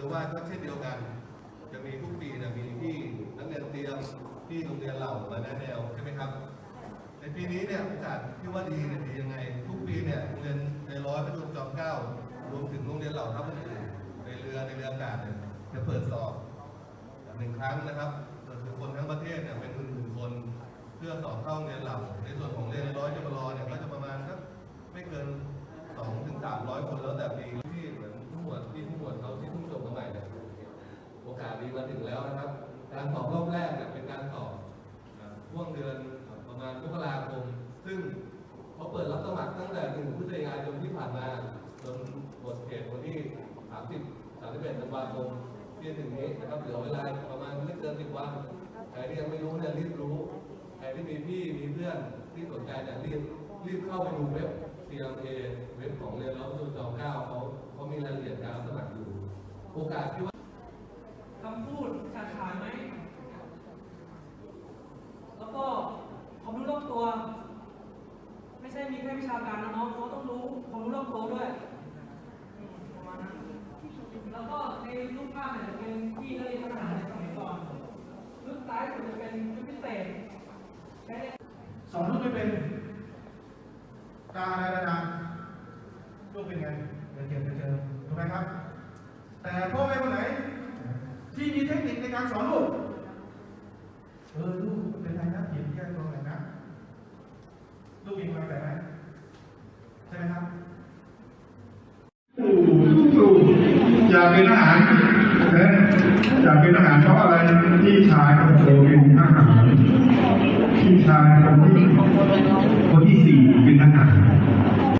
รือว่าก็เช่นเดียวกัน จะมีทุกปีนะมีที่นักเรียนเตรียมที่โรงเรียนเหล่ามาแนะแนวใช่ไหมครับ ในปีนี้เนี่ยโอกที่ว่าดีเนี่ยดียังไง ทุกปีเนี่ยโรงเรียนในร้อยพระจุลจอมเกล้ารวมถึงโรงเรียนเหล่าทัพอื่นในเรือในเรืออากาศเนี่ยจะเปิดสอบหนึ่งครั้งนะครับเปิดคือคนทั้งประเทศเนี่ยเป็นหมื่นๆคน เพื่อสอบเข้าโรงเรียนเหล่าในส่วนของเรียนในร้อยจบรอเนี่ยก็จะประมาณสักไม่เกิน ตั้งแต่หนึ่งพฤศจิกายนที่ผ่านมาจนหมดเขตวันที่ 30 31ธันวาคมที่จะถึงนี้นะครับเหลือเวลาประมาณไม่เกิน10วันใครที่ยังไม่รู้เนี่ยรีบรู้ใครที่มีพี่มีเพื่อนที่สนใจเนี่ยรีบรีบเข้าไปดูเว็บ CLA เว็บของเรียนร้อยจุดจอมเก้าเขาเขามีรายละเอียดการสมัครอยู่ โอกาสที่ว่าคำพูดขาดขายไหม แล้วก็ความรู้รอบตัว ไ่มีแค่วิชาการนะน้องเขาต้องรู้ความรู้รอบตัวด้วยประมาณนั้นแล้วก็ในรูปภาพเนี่ยจะเป็นที่นักเรียนทหารในสมัยก่อนรูปซ้ายสุดจะเป็นชุดพิเศษสอนลูกไม่เป็นตาอะไรนานลูกเป็นไงเดี๋ยวเจอไปเจอถูกไหมครับ แต่พ่อแม่คนไหน ที่มีเทคนิคในการสอนลูกเออลูกเป็นไรนะเห็นแก้ตรงไหนนะ ลูกมีกำลังใจไหมใช่ไหมครับ อยากเป็นทหารนะอยากเป็นทหารเพราะอะไรพี่ชายของโตเป็นทหารพี่ชายคนที่คนที่สี่เป็นทหาร